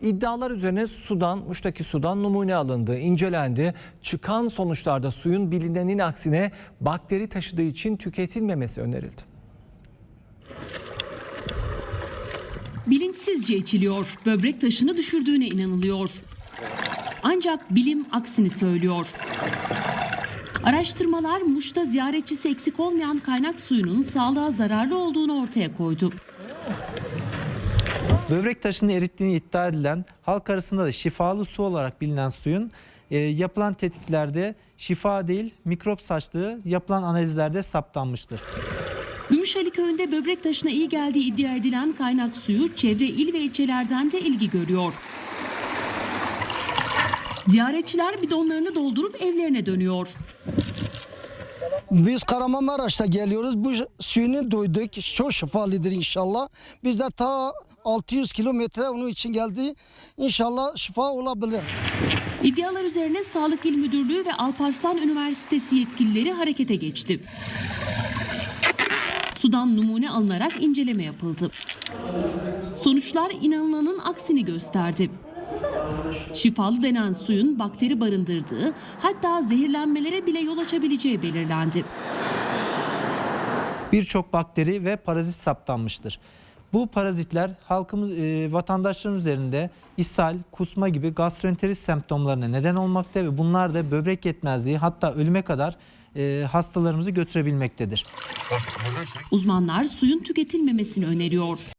İddialar üzerine sudan, Muş'taki sudan numune alındı, incelendi. Çıkan sonuçlarda suyun bilinenin aksine bakteri taşıdığı için tüketilmemesi önerildi. Bilinçsizce içiliyor, böbrek taşını düşürdüğüne inanılıyor. Ancak bilim aksini söylüyor. Araştırmalar Muş'ta ziyaretçisi eksik olmayan kaynak suyunun sağlığa zararlı olduğunu ortaya koydu. Böbrek taşını erittiğini iddia edilen halk arasında da şifalı su olarak bilinen suyun e, yapılan tetkiklerde şifa değil mikrop saçtığı yapılan analizlerde saptanmıştır. Gümüşhali köyünde böbrek taşına iyi geldiği iddia edilen kaynak suyu çevre il ve ilçelerden de ilgi görüyor. Ziyaretçiler bidonlarını doldurup evlerine dönüyor. Biz Kahramanmaraş'ta geliyoruz. Bu suyunu duyduk. Çok şifalıdır inşallah. Biz de ta 600 kilometre onun için geldi. İnşallah şifa olabilir. İddialar üzerine Sağlık İl Müdürlüğü ve Alparslan Üniversitesi yetkilileri harekete geçti. Sudan numune alınarak inceleme yapıldı. Sonuçlar inanılanın aksini gösterdi. Şifalı denen suyun bakteri barındırdığı hatta zehirlenmelere bile yol açabileceği belirlendi. Birçok bakteri ve parazit saptanmıştır. Bu parazitler halkımız, e, vatandaşların üzerinde ishal, kusma gibi gastroenterit semptomlarına neden olmakta ve bunlar da böbrek yetmezliği hatta ölüme kadar e, hastalarımızı götürebilmektedir. Uzmanlar suyun tüketilmemesini öneriyor.